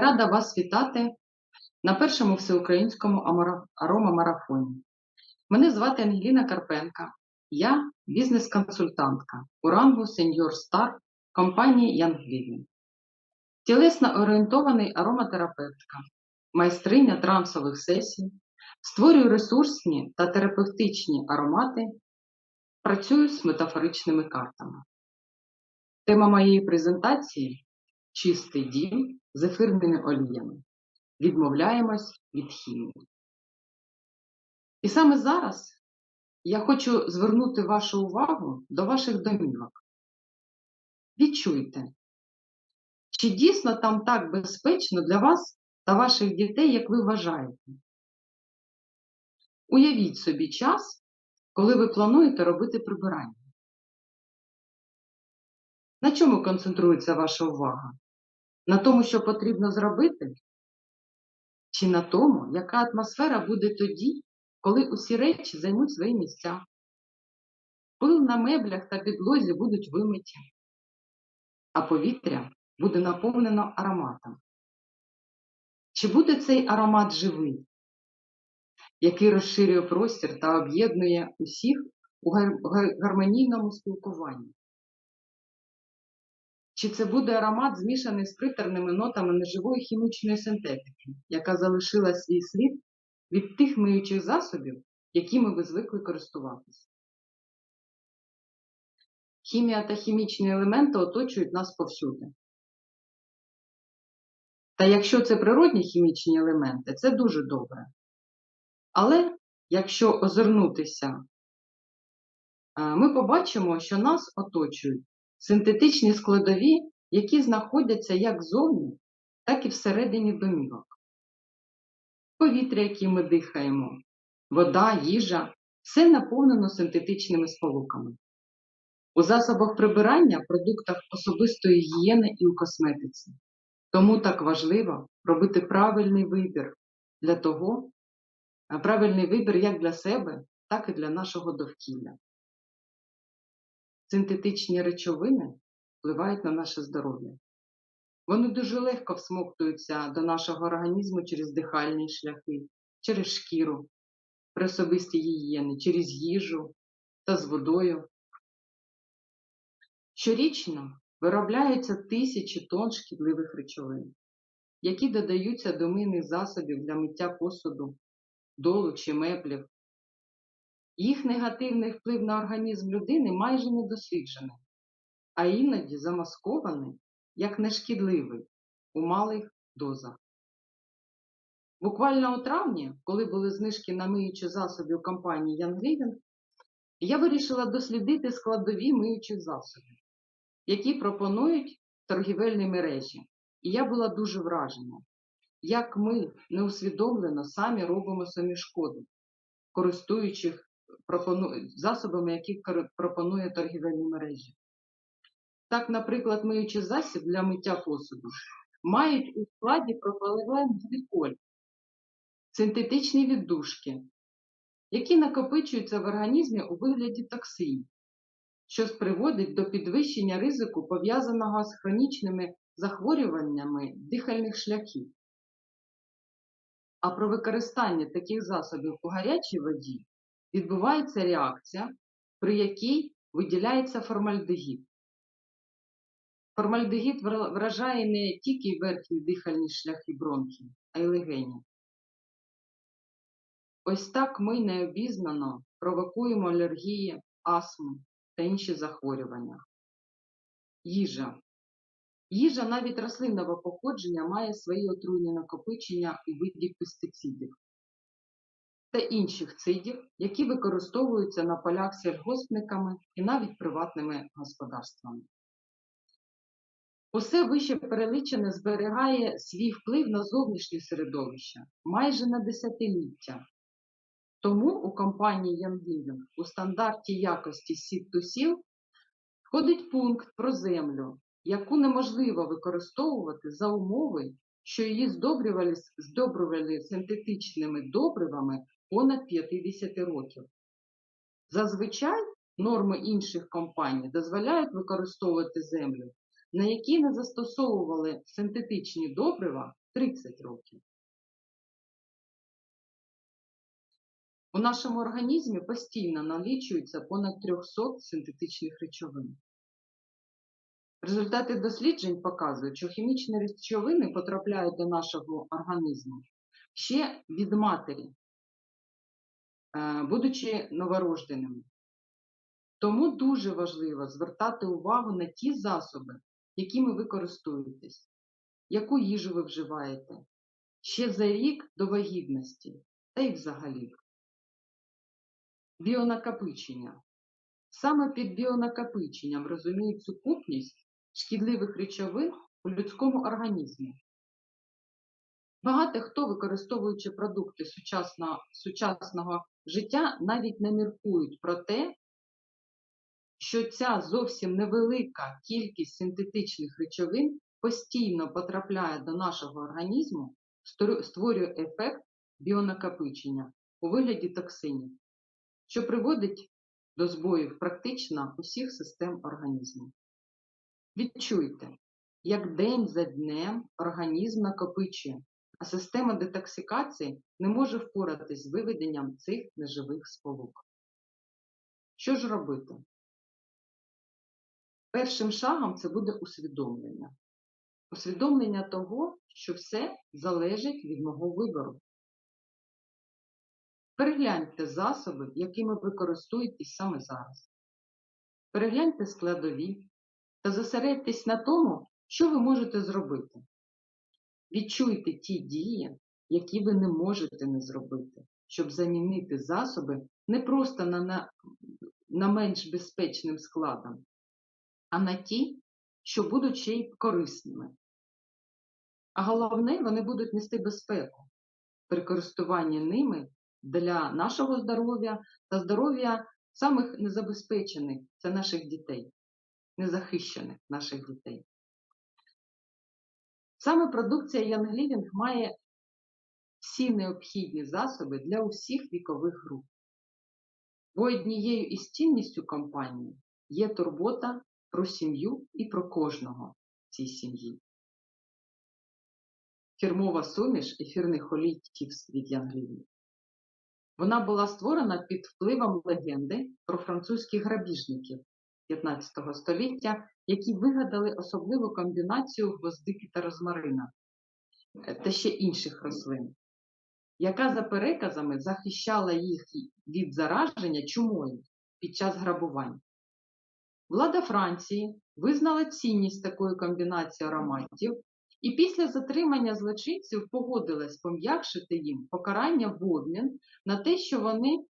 Рада вас вітати на першому всеукраїнському аромамарафоні. Мене звати Ангеліна Карпенка. Я бізнес-консультантка у рангу Senior Star компанії Young Living. Тілесно орієнтований ароматерапевтка, майстриня трансових сесій, створюю ресурсні та терапевтичні аромати, працюю з метафоричними картами. Тема моєї презентації чистий дім з ефірними оліями. Відмовляємось від хімії. І саме зараз я хочу звернути вашу увагу до ваших домівок. Відчуйте, чи дійсно там так безпечно для вас та ваших дітей, як ви вважаєте? Уявіть собі час, коли ви плануєте робити прибирання. На чому концентрується ваша увага? На тому, що потрібно зробити? Чи на тому, яка атмосфера буде тоді, коли усі речі займуть свої місця? Пил на меблях та підлозі будуть вимиті, а повітря буде наповнено ароматом. Чи буде цей аромат живий, який розширює простір та об'єднує усіх у гар- гар- гармонійному спілкуванні? Чи це буде аромат, змішаний з притерними нотами неживої хімічної синтетики, яка залишила свій слід від тих миючих засобів, якими ви звикли користуватися? Хімія та хімічні елементи оточують нас повсюди. Та якщо це природні хімічні елементи, це дуже добре. Але якщо озирнутися, е, ми побачимо, що нас оточують синтетичні складові, які знаходяться як ззовні, так і всередині домівок. Повітря, яким ми дихаємо, вода, їжа все наповнено синтетичними сполуками. У засобах прибирання, продуктах особистої гігієни і у косметиці. Тому так важливо робити правильний вибір для того, правильний вибір як для себе, так і для нашого довкілля. Синтетичні речовини впливають на наше здоров'я. Вони дуже легко всмоктуються до нашого організму через дихальні шляхи, через шкіру, при особистій гігієни, через їжу та з водою. Щорічно виробляються тисячі тонн шкідливих речовин, які додаються до мийних засобів для миття посуду, долу чи меблів. Їх негативний вплив на організм людини майже не досліджений, а іноді замаскований як нешкідливий у малих дозах. Буквально у травні, коли були знижки на миючі засоби у компанії Young Living, я вирішила дослідити складові миючих засобів, які пропонують торгівельні мережі. І я була дуже вражена, як ми неусвідомлено самі робимо самі шкоду, користуючись пропону- засобами, які пропонує торгівельні мережі. Так, наприклад, миючий засіб для миття посуду мають у складі пропиленгліколь, синтетичні віддушки, які накопичуються в організмі у вигляді токсинів, що приводить до підвищення ризику, пов'язаного з хронічними захворюваннями дихальних шляхів. А при використанні таких засобів у гарячій воді відбувається реакція, при якій виділяється формальдегід. Формальдегід вражає не тільки верхні дихальні шляхи бронхів, а й легені. Ось так ми необізнано провокуємо алергії, астму та інші захворювання. Їжа. Їжа навіть рослинного походження має свої отруйні накопичення у виді пестицидів та інших цидів, які використовуються на полях сільгоспниками і навіть приватними господарствами. Усе вище перелічене зберігає свій вплив на зовнішнє середовище майже на десятиліття. Тому у компанії Young у стандарті якості сіт to сіл входить пункт про землю, яку неможливо використовувати за умови, що її здобрювали, здобрювали синтетичними добривами понад 50 років. Зазвичай норми інших компаній дозволяють використовувати землю, на якій не застосовували синтетичні добрива 30 років. У нашому організмі постійно налічується понад 300 синтетичних речовин. Результати досліджень показують, що хімічні речовини потрапляють до нашого організму ще від матері, будучи новорожденими. Тому дуже важливо звертати увагу на ті засоби, якими ви користуєтесь, яку їжу ви вживаєте ще за рік до вагітності та й взагалі. Біонакопичення. Саме під біонакопиченням розуміють сукупність шкідливих речовин у людському організмі. Багато хто, використовуючи продукти сучасного, сучасного життя, навіть не міркують про те, що ця зовсім невелика кількість синтетичних речовин постійно потрапляє до нашого організму, створює ефект біонакопичення у вигляді токсинів, що приводить до збоїв практично усіх систем організму. Відчуйте, як день за днем організм накопичує, а система детоксикації не може впоратись з виведенням цих неживих сполук. Що ж робити? Першим шагом це буде усвідомлення. Усвідомлення того, що все залежить від мого вибору. Перегляньте засоби, якими ви користуєтесь саме зараз. Перегляньте складові та зосередьтесь на тому, що ви можете зробити. Відчуйте ті дії, які ви не можете не зробити, щоб замінити засоби не просто на, на, на менш безпечним складом, а на ті, що будуть ще й корисними. А головне, вони будуть нести безпеку при користуванні ними для нашого здоров'я та здоров'я самих незабезпечених це наших дітей, незахищених наших дітей. Саме продукція Young Living має всі необхідні засоби для усіх вікових груп. Бо однією із цінністю компанії є турбота про сім'ю і про кожного в цій сім'ї. Фірмова суміш ефірних олій Тівс від Янглівні. Вона була створена під впливом легенди про французьких грабіжників 15 століття, які вигадали особливу комбінацію гвоздики та розмарина е, та ще інших рослин, яка за переказами захищала їх від зараження чумою під час грабувань. Влада Франції визнала цінність такої комбінації ароматів і після затримання злочинців погодилась пом'якшити їм покарання в обмін на те, що вони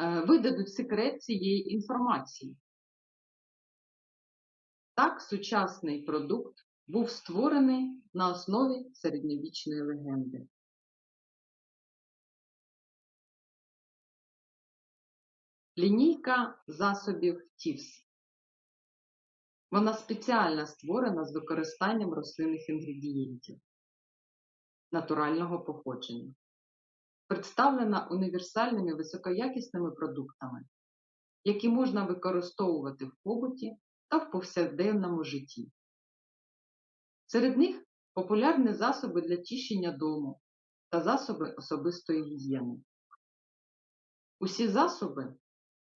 е, видадуть секрет цієї інформації. Так, сучасний продукт був створений на основі середньовічної легенди. Лінійка засобів TIFS. Вона спеціально створена з використанням рослинних інгредієнтів натурального походження, представлена універсальними високоякісними продуктами, які можна використовувати в побуті та в повсякденному житті. Серед них популярні засоби для чищення дому та засоби особистої гігієни. Усі засоби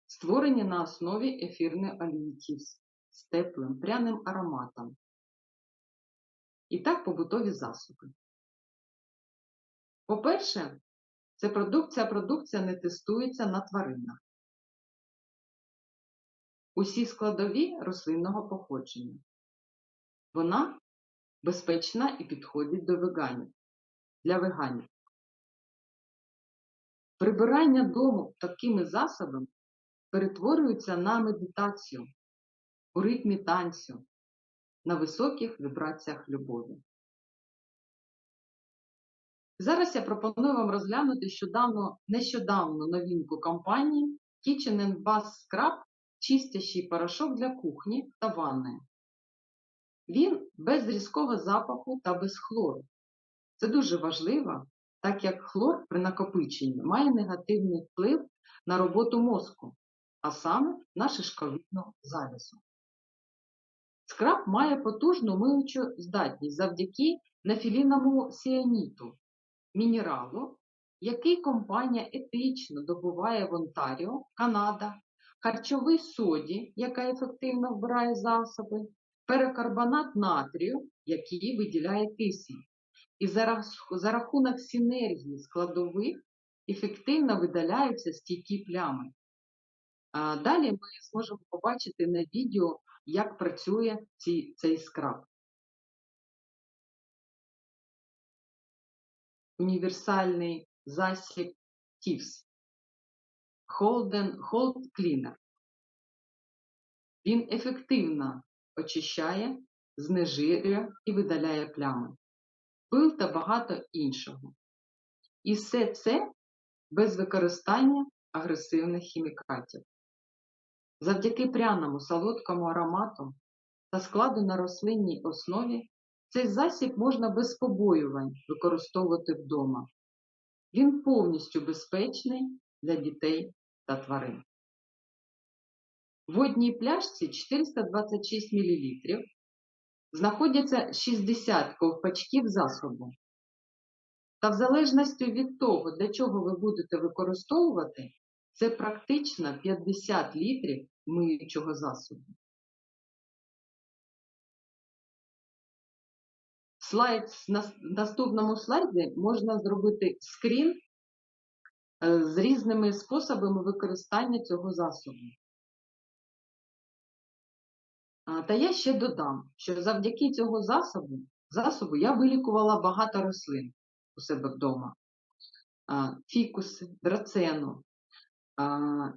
створені на основі ефірної олії з теплим пряним ароматом. І так побутові засоби. По-перше, ця продукція, продукція не тестується на тваринах. Усі складові рослинного походження. Вона безпечна і підходить до веганів, для веганів. Прибирання дому такими засобами перетворюється на медитацію у ритмі танцю, на високих вібраціях любові. Зараз я пропоную вам розглянути щодавно, нещодавну новинку компанії Kitchen Bath Scrub чистящий порошок для кухні та ванни. Він без різкого запаху та без хлору. Це дуже важливо, так як хлор при накопиченні має негативний вплив на роботу мозку, а саме на шишковідну залізу. Скраб має потужну миючу здатність завдяки нефіліному сіаніту, мінералу, який компанія етично добуває в Онтаріо, Канада, харчовий соді, яка ефективно вбирає засоби, перекарбонат натрію, який виділяє кисень. І за, рахунок синергії складових ефективно видаляються стійкі плями. Далі ми зможемо побачити на відео, як працює ці, цей скраб. Універсальний засіб TIFS. Holden Hold Cleaner. Він ефективно очищає, знежирює і видаляє плями, пил та багато іншого. І все це без використання агресивних хімікатів. Завдяки пряному солодкому аромату та складу на рослинній основі цей засіб можна без побоювань використовувати вдома. Він повністю безпечний для дітей та тварин. В водній пляшці 426 мл знаходяться 60 ковпачків засобу. Та в залежності від того, для чого ви будете використовувати, це практично 50 літрів миючого засобу. Слайд, на наступному слайді можна зробити скрін з різними способами використання цього засобу. Та я ще додам, що завдяки цього засобу, засобу я вилікувала багато рослин у себе вдома. Фікуси, драцену.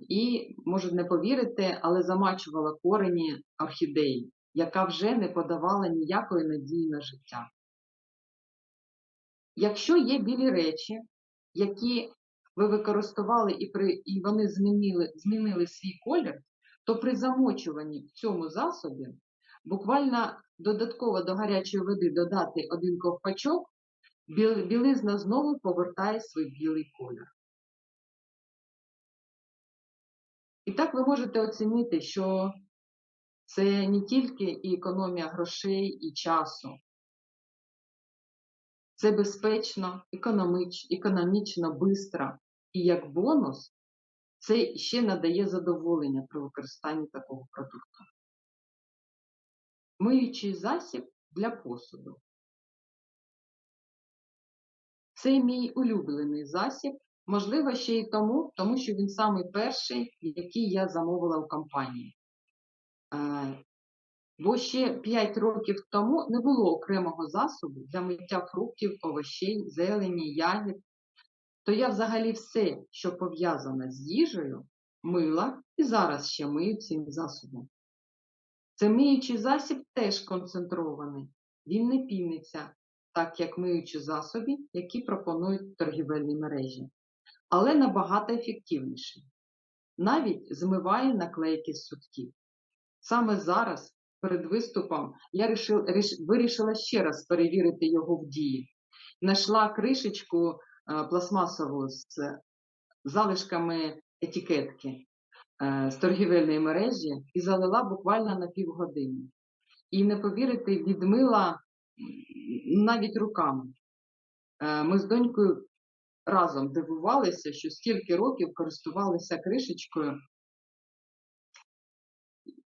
І, може, не повірите, але замачувала корені орхідеї, яка вже не подавала ніякої надії на життя. Якщо є білі речі, які ви використовували і, при, і вони змінили, змінили свій колір, то при замочуванні в цьому засобі буквально додатково до гарячої води додати один ковпачок, біл, білизна знову повертає свій білий колір. І так ви можете оцінити, що це не тільки і економія грошей і часу, це безпечно, економіч, економічно, швидко. І як бонус, це ще надає задоволення при використанні такого продукту. Миючий засіб для посуду. Це мій улюблений засіб, можливо, ще й тому, тому що він самий перший, який я замовила у компанії. Е, Бо ще 5 років тому не було окремого засобу для миття фруктів, овочей, зелені, ягід. То я взагалі все, що пов'язане з їжею, мила і зараз ще мию цим засобом. Це миючий засіб теж концентрований, він не піниться, так як миючі засоби, які пропонують торгівельні мережі, але набагато ефективніший. Навіть змиває наклейки з сутків. Саме зараз перед виступом я вирішила ще раз перевірити його в дії. Нашла кришечку пластмасову з залишками етикетки е, з торгівельної мережі і залила буквально на півгодини. І не повірите, відмила навіть руками. Е, Ми з донькою разом дивувалися, що скільки років користувалися кришечкою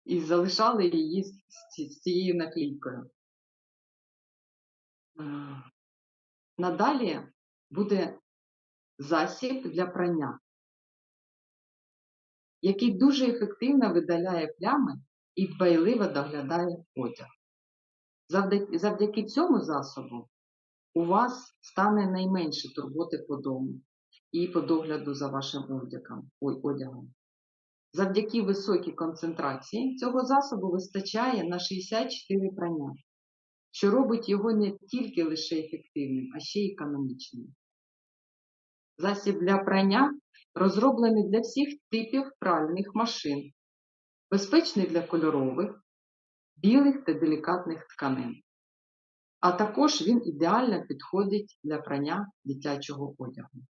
і залишали її з цією наклейкою. Е, Надалі буде засіб для прання, який дуже ефективно видаляє плями і дбайливо доглядає одяг. Завдяки, цьому засобу у вас стане найменше турботи по дому і по догляду за вашим одягом. Ой, одягом. Завдяки високій концентрації цього засобу вистачає на 64 прання, що робить його не тільки лише ефективним, а ще й економічним. Засіб для прання розроблений для всіх типів пральних машин, безпечний для кольорових, білих та делікатних тканин. А також він ідеально підходить для прання дитячого одягу.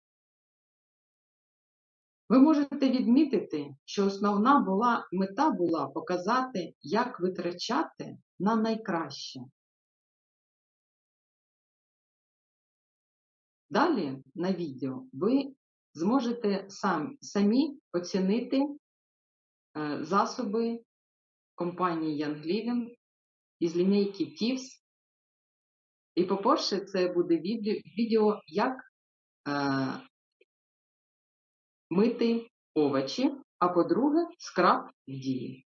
Ви можете відмітити, що основна була, мета була показати, як витрачати на найкраще. Далі на відео ви зможете сам, самі оцінити е, засоби компанії Young Living із лінійки TIFS. І, по-перше, це буде відео, як е, мити овочі, а по-друге, скраб в дії.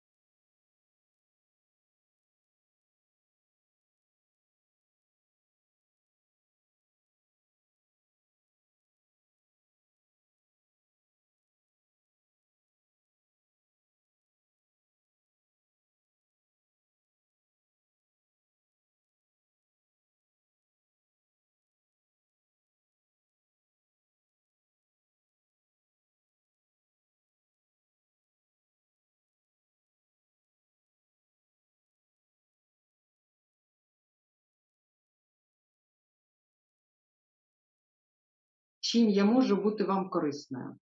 Чим я можу бути вам корисною?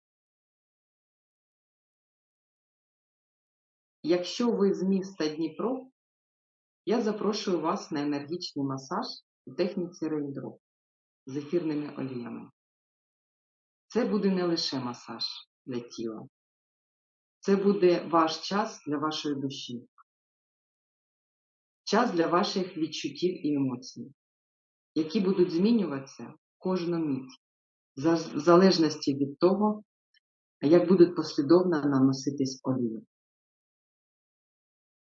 Якщо ви з міста Дніпро, я запрошую вас на енергічний масаж у техніці рейндроп з ефірними оліями. Це буде не лише масаж для тіла, це буде ваш час для вашої душі, час для ваших відчуттів і емоцій, які будуть змінюватися кожну мить, в залежності від того, як будуть послідовно наноситись олії.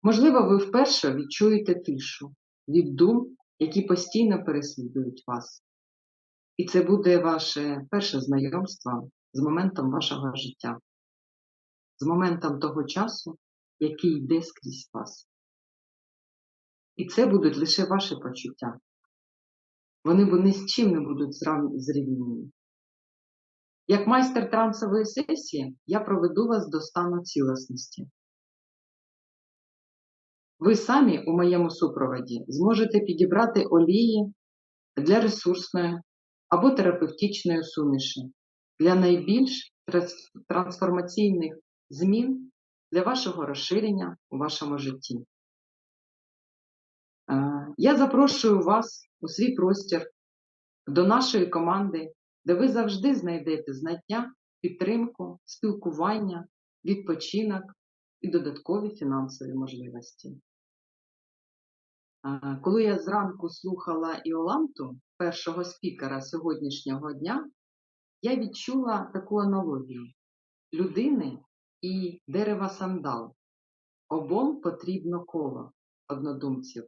Можливо, ви вперше відчуєте тишу від дум, які постійно переслідують вас. І це буде ваше перше знайомство з моментом вашого життя, з моментом того часу, який йде скрізь вас. І це будуть лише ваші почуття. Вони ні з чим не будуть зрівняні. Як майстер трансової сесії, я проведу вас до стану цілісності. Ви самі у моєму супроводі зможете підібрати олії для ресурсної або терапевтичної суміші для найбільш трансформаційних змін для вашого розширення у вашому житті. Я запрошую вас у свій простір до нашої команди, де ви завжди знайдете знання, підтримку, спілкування, відпочинок і додаткові фінансові можливості. Коли я зранку слухала Іоланту, першого спікера сьогоднішнього дня, я відчула таку аналогію людини і дерева сандал. Обом потрібно коло однодумців,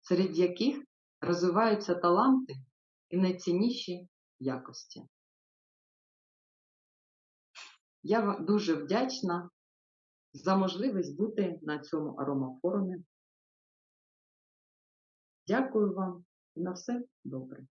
серед яких розвиваються таланти і найцінніші якості. Я дуже вдячна за можливість бути на цьому аромафорумі. Дякую вам і на все добре.